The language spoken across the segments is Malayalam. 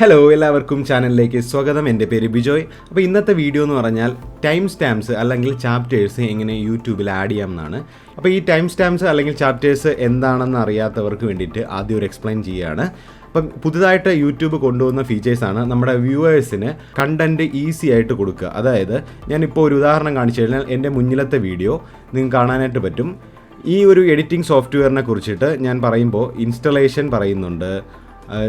ഹലോ എല്ലാവർക്കും ചാനലിലേക്ക് സ്വാഗതം. എന്റെ പേര് ബിജോയ്. അപ്പോൾ ഇന്നത്തെ വീഡിയോ എന്ന് പറഞ്ഞാൽ ടൈം സ്റ്റാമ്പ്സ് അല്ലെങ്കിൽ ചാപ്റ്റേഴ്സ് എങ്ങനെ യൂട്യൂബിൽ ആഡ് ചെയ്യാം എന്നാണ് അപ്പോൾ ഈ ടൈം സ്റ്റാമ്പ്സ് അല്ലെങ്കിൽ ചാപ്റ്റേഴ്സ് എന്താണെന്ന് അറിയാത്തവർക്ക് വേണ്ടിയിട്ട് ആദ്യം ഒരു എക്സ്പ്ലെയിൻ ചെയ്യുകയാണ്. അപ്പം പുതുതായിട്ട് യൂട്യൂബ് കൊണ്ടുവന്ന ഫീച്ചേഴ്സാണ് നമ്മുടെ വ്യൂവേഴ്സിന് കണ്ടന്റ് ഈസി ആയിട്ട് കൊടുക്കുക. അതായത് ഞാനിപ്പോൾ ഒരു ഉദാഹരണം കാണിച്ചു കഴിഞ്ഞാൽ എന്റെ മുന്നിലത്തെ വീഡിയോ നിങ്ങൾക്ക് കാണാനായിട്ട് പറ്റും. ഈ ഒരു എഡിറ്റിംഗ് സോഫ്റ്റ്വെയറിനെ കുറിച്ചിട്ട് ഞാൻ പറയുമ്പോൾ ഇൻസ്റ്റലേഷൻ പറയുന്നുണ്ട്.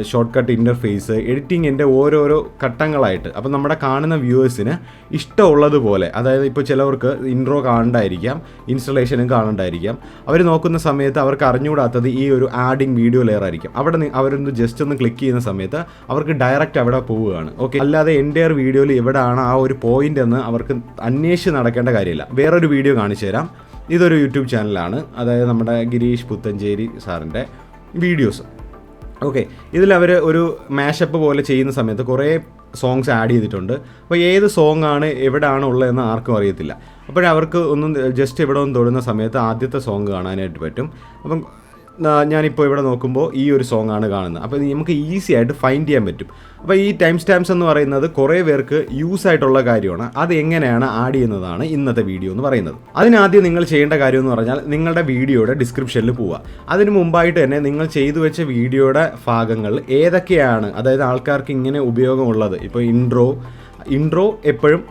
ഷോർട്ട് കട്ട് ഇന്റർഫേസ് എഡിറ്റിങ്ങിന്റെ ഓരോരോ ഘട്ടങ്ങളായിട്ട്. അപ്പം നമ്മുടെ കാണുന്ന വ്യൂവേഴ്സിന് ഇഷ്ടമുള്ളതുപോലെ അതായത് ഇപ്പോൾ ചിലവർക്ക് ഇൻട്രോ കാണണ്ടായിരിക്കാം ഇൻസ്റ്റലേഷനും കാണണ്ടായിരിക്കാം. അവർ നോക്കുന്ന സമയത്ത് അവർക്ക് അറിഞ്ഞുകൂടാത്തത് ഈ ഒരു ആഡിങ് വീഡിയോ ലെയർ ആയിരിക്കും. അവിടെ അവരൊന്ന് ജസ്റ്റ് ഒന്ന് ക്ലിക്ക് ചെയ്യുന്ന സമയത്ത് അവർക്ക് ഡയറക്റ്റ് അവിടെ പോവുകയാണ്. ഓക്കെ അല്ലാതെ എന്റെ വീഡിയോയിൽ എവിടെയാണ് ആ ഒരു പോയിന്റ് എന്ന് അവർക്ക് അന്വേഷിച്ച് നടക്കേണ്ട കാര്യമില്ല. വേറൊരു വീഡിയോ കാണിച്ചു തരാം. ഇതൊരു യൂട്യൂബ് ചാനലാണ് അതായത് നമ്മുടെ ഗിരീഷ് പുത്തഞ്ചേരി സാറിന്റെ വീഡിയോസ് ഓക്കെ ഇതിൽ അവർ ഒരു മാഷപ്പ് പോലെ ചെയ്യുന്ന സമയത്ത് കുറേ സോങ്സ് ആഡ് ചെയ്തിട്ടുണ്ട്. അപ്പോൾ ഏത് സോങ് ആണ് എവിടെയാണ് ഉള്ളതെന്ന് ആർക്കും അറിയത്തില്ല. അപ്പോഴവർക്ക് ഒന്നും ജസ്റ്റ് ഇവിടെ ഒന്ന് തൊടുന്ന സമയത്ത് ആദ്യത്തെ സോങ് കാണാനായിട്ട് പറ്റും. അപ്പം ഞാനിപ്പോൾ ഇവിടെ നോക്കുമ്പോൾ ഈ ഒരു സോങ് ആണ് കാണുന്നത്. അപ്പോൾ നമുക്ക് ഈസി ആയിട്ട് ഫൈൻഡ് ചെയ്യാൻ പറ്റും. അപ്പോൾ ഈ ടൈം സ്റ്റാമ്പ്സ് എന്ന് പറയുന്നത് കുറേ പേർക്ക് യൂസ് ആയിട്ടുള്ള കാര്യമാണ്. അത് എങ്ങനെയാണ് ആഡ് ചെയ്യുന്നതാണ് ഇന്നത്തെ വീഡിയോ എന്ന് പറയുന്നത്. അതിനാദ്യം നിങ്ങൾ ചെയ്യേണ്ട കാര്യം എന്ന് പറഞ്ഞാൽ നിങ്ങളുടെ വീഡിയോയുടെ ഡിസ്ക്രിപ്ഷനിൽ പോവുക. അതിന് മുമ്പായിട്ട് തന്നെ നിങ്ങൾ ചെയ്തു വെച്ച വീഡിയോയുടെ ഭാഗങ്ങൾ ഏതൊക്കെയാണ്? അതായത് ആൾക്കാർക്ക് ഇങ്ങനെ ഉപയോഗമുള്ളത്. ഇപ്പോൾ ഇൻട്രോ ഇൻട്രോ എപ്പോഴും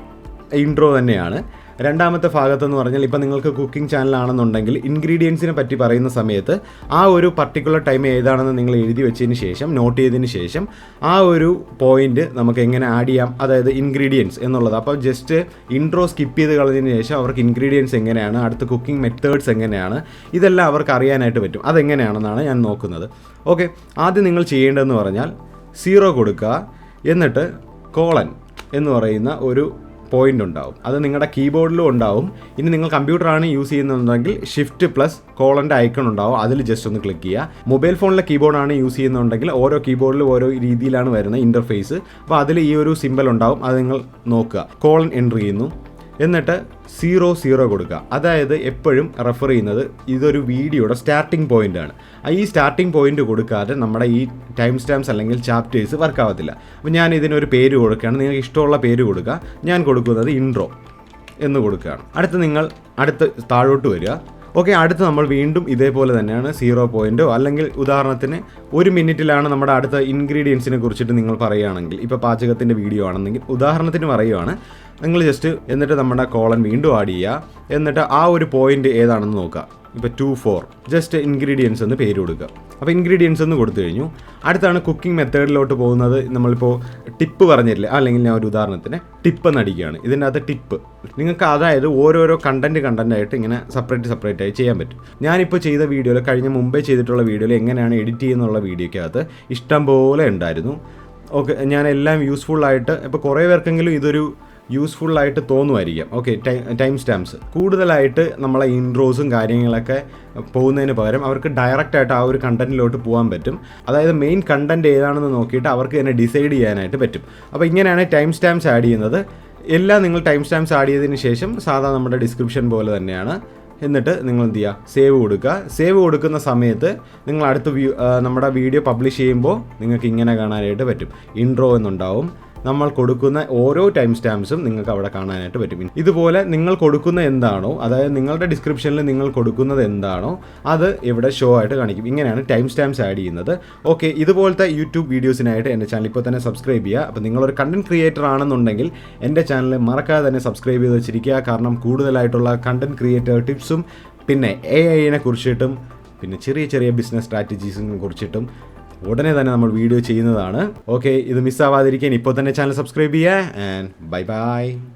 ഇൻട്രോ തന്നെയാണ്. രണ്ടാമത്തെ ഭാഗത്തെന്ന് പറഞ്ഞാൽ ഇപ്പം നിങ്ങൾക്ക് കുക്കിംഗ് ചാനലാണെന്നുണ്ടെങ്കിൽ ഇൻഗ്രീഡിയൻസിനെ പറ്റി പറയുന്ന സമയത്ത് ആ ഒരു പർട്ടിക്കുലർ ടൈം ഏതാണെന്ന് നിങ്ങൾ എഴുതി വെച്ചതിന് ശേഷം നോട്ട് ചെയ്തതിന് ശേഷം ആ ഒരു പോയിന്റ് നമുക്ക് എങ്ങനെ ആഡ് ചെയ്യാം അതായത് ഇൻഗ്രീഡിയൻസ് എന്നുള്ളത്. അപ്പോൾ ജസ്റ്റ് ഇൻട്രോ സ്കിപ്പ് ചെയ്ത് കളഞ്ഞതിന് ശേഷം അവർക്ക് ഇൻഗ്രീഡിയൻസ് എങ്ങനെയാണ് അടുത്ത കുക്കിംഗ് മെത്തേഡ്സ് എങ്ങനെയാണ് ഇതെല്ലാം അവർക്ക് അറിയാനായിട്ട് പറ്റും. അതെങ്ങനെയാണെന്നാണ് ഞാൻ നോക്കുന്നത്. ഓക്കെ ആദ്യം നിങ്ങൾ ചെയ്യേണ്ടതെന്ന് പറഞ്ഞാൽ സീറോ കൊടുക്കുക എന്നിട്ട് കോളൻ എന്ന് പറയുന്ന ഒരു പോയിന്റ് ഉണ്ടാവും. അത് നിങ്ങളുടെ കീബോർഡിലും ഉണ്ടാവും. ഇനി നിങ്ങൾ കമ്പ്യൂട്ടറാണ് യൂസ് ചെയ്യുന്നുണ്ടെങ്കിൽ ഷിഫ്റ്റ് പ്ലസ് കോളന്റെ ഐക്കൺ ഉണ്ടാവും. അതിൽ ജസ്റ്റ് ഒന്ന് ക്ലിക്ക് ചെയ്യുക മൊബൈൽ ഫോണിലെ കീബോർഡാണ് യൂസ് ചെയ്യുന്നുണ്ടെങ്കിൽ ഓരോ കീബോർഡിലും ഓരോ രീതിയിലാണ് വരുന്നത് ഇന്റർഫേസ് അപ്പോൾ അതിൽ ഈ ഒരു സിമ്പൽ ഉണ്ടാവും. അത് നിങ്ങൾ നോക്കുക. കോളൻ എന്റർ ചെയ്യുന്നു. എന്നിട്ട് സീറോ സീറോ കൊടുക്കുക. അതായത് എപ്പോഴും റെഫർ ചെയ്യുന്നത് ഇതൊരു വീഡിയോയുടെ സ്റ്റാർട്ടിംഗ് പോയിന്റ് ആണ്. ഈ സ്റ്റാർട്ടിംഗ് പോയിന്റ് കൊടുക്കാതെ നമ്മുടെ ഈ ടൈം സ്റ്റാമ്പ്സ് അല്ലെങ്കിൽ ചാപ്റ്റേഴ്സ് വർക്ക് ആവത്തില്ല. അപ്പോൾ ഞാൻ ഇതിനൊരു പേര് കൊടുക്കുകയാണ്. നിങ്ങൾക്ക് ഇഷ്ടമുള്ള പേര് കൊടുക്കുക. ഞാൻ കൊടുക്കുന്നത് ഇൻട്രോ എന്ന് കൊടുക്കുകയാണ്. അടുത്ത് നിങ്ങൾ അടുത്ത് താഴോട്ട് വരിക. ഓക്കെ അടുത്ത് നമ്മൾ വീണ്ടും ഇതേപോലെ തന്നെയാണ് സീറോ പോയിന്റോ അല്ലെങ്കിൽ ഉദാഹരണത്തിന് ഒരു മിനിറ്റിലാണ് നമ്മുടെ അടുത്ത ഇൻഗ്രീഡിയൻസിനെ കുറിച്ചിട്ട് നിങ്ങൾ പറയുകയാണെങ്കിൽ ഇപ്പോൾ പാചകത്തിന്റെ വീഡിയോ ആണെന്നെങ്കിൽ ഉദാഹരണത്തിന് പറയുവാണ് നിങ്ങൾ ജസ്റ്റ് എന്നിട്ട് നമ്മുടെ കോളൻ വീണ്ടും ആഡ് ചെയ്യുക എന്നിട്ട് ആ ഒരു പോയിന്റ് ഏതാണെന്ന് നോക്കുക. ഇപ്പോൾ ടു ഫോർ ജസ്റ്റ് ഇൻഗ്രീഡിയൻസ് എന്ന് പേര് കൊടുക്കുക. അപ്പോൾ ഇൻഗ്രീഡിയൻസ് എന്ന് കൊടുത്തു കഴിഞ്ഞു. അടുത്താണ് കുക്കിംഗ് മെത്തേഡിലോട്ട് പോകുന്നത്. നമ്മളിപ്പോൾ ടിപ്പ് പറഞ്ഞില്ലേ അല്ലെങ്കിൽ ഞാൻ ഒരു ഉദാഹരണത്തിന് ടിപ്പ് എന്നടിക്കുകയാണ് ഇതിന്റെ അകത്ത് ടിപ്പ് നിങ്ങൾക്ക് അതായത് ഓരോരോ കണ്ടന്റ് കണ്ടന്റായിട്ട് ഇങ്ങനെ സെപ്പറേറ്റ് സെപ്പറേറ്റ് ആയി ചെയ്യാൻ പറ്റും. ഞാനിപ്പോൾ ചെയ്ത വീഡിയോയിൽ കഴിഞ്ഞ മുമ്പേ ചെയ്തിട്ടുള്ള വീഡിയോയിൽ എങ്ങനെയാണ് എഡിറ്റ് ചെയ്യുന്നുള്ള വീഡിയോയ്ക്കകത്ത് ഇഷ്ടം പോലെ ഉണ്ടായിരുന്നു. ഓക്കെ ഞാൻ എല്ലാം യൂസ്ഫുൾ ആയിട്ട് ഇപ്പോൾ കുറേ പേർക്കെങ്കിലും ഇതൊരു യൂസ്ഫുൾ ആയിട്ട് തോന്നുമായിരിക്കാം. ഓക്കെ ടൈം സ്റ്റാമ്പ്സ് കൂടുതലായിട്ട് നമ്മളെ ഇൻട്രോസും കാര്യങ്ങളൊക്കെ പോകുന്നതിന് പകരം അവർക്ക് ഡയറക്റ്റായിട്ട് ആ ഒരു കണ്ടന്റിലോട്ട് പോകാൻ പറ്റും. അതായത് മെയിൻ കണ്ടന്റ് ഏതാണെന്ന് നോക്കിയിട്ട് അവർക്ക് തന്നെ ഡിസൈഡ് ചെയ്യാനായിട്ട് പറ്റും. അപ്പോൾ ഇങ്ങനെയാണ് ടൈം സ്റ്റാമ്പ്സ് ആഡ് ചെയ്യുന്നത്. എല്ലാം നിങ്ങൾ ടൈം സ്റ്റാമ്പ്സ് ആഡ് ചെയ്തതിന് ശേഷം സാധാ നമ്മുടെ ഡിസ്ക്രിപ്ഷൻ പോലെ തന്നെയാണ്. എന്നിട്ട് നിങ്ങൾ എന്ത് ചെയ്യുക? സേവ് കൊടുക്കുക. സേവ് കൊടുക്കുന്ന സമയത്ത് നിങ്ങൾ അടുത്ത നമ്മുടെ വീഡിയോ പബ്ലിഷ് ചെയ്യുമ്പോൾ നിങ്ങൾക്ക് ഇങ്ങനെ കാണാനായിട്ട് പറ്റും. ഇൻട്രോ എന്നുണ്ടാവും. നമ്മൾ കൊടുക്കുന്ന ഓരോ ടൈം സ്റ്റാമ്പ്സും നിങ്ങൾക്ക് അവിടെ കാണാനായിട്ട് പറ്റും. ഇതുപോലെ നിങ്ങൾ കൊടുക്കുന്ന എന്താണോ അതായത് നിങ്ങളുടെ ഡിസ്ക്രിപ്ഷനിൽ നിങ്ങൾ കൊടുക്കുന്നത് എന്താണോ അത് ഇവിടെ ഷോ ആയിട്ട് കാണിക്കും. ഇങ്ങനെയാണ് ടൈം സ്റ്റാമ്പ്സ് ആഡ് ചെയ്യുന്നത്. ഓക്കെ ഇതുപോലത്തെ യൂട്യൂബ് വീഡിയോസിനായിട്ട് എന്റെ ചാനൽ ഇപ്പോൾ തന്നെ സബ്സ്ക്രൈബ് ചെയ്യുക. അപ്പോൾ നിങ്ങളൊരു കണ്ടന്റ് ക്രിയേറ്റർ ആണെന്നുണ്ടെങ്കിൽ എന്റെ ചാനൽ മറക്കാതെ തന്നെ സബ്സ്ക്രൈബ് ചെയ്ത് വെച്ചിരിക്കുക. കാരണം കൂടുതലായിട്ടുള്ള കണ്ടന്റ് ക്രിയേറ്റർ ടിപ്സും പിന്നെ എ ഐനെ കുറിച്ചിട്ടും പിന്നെ ചെറിയ ചെറിയ ബിസിനസ് സ്ട്രാറ്റജീസിനെ കുറിച്ചിട്ടും ഉടനെ തന്നെ നമ്മൾ വീഡിയോ ചെയ്യുന്നതാണ്. ഓക്കെ ഇത് മിസ്സാവാതിരിക്കാൻ ഇപ്പോൾ തന്നെ ചാനൽ സബ്സ്ക്രൈബ് ചെയ്യുക. And bye bye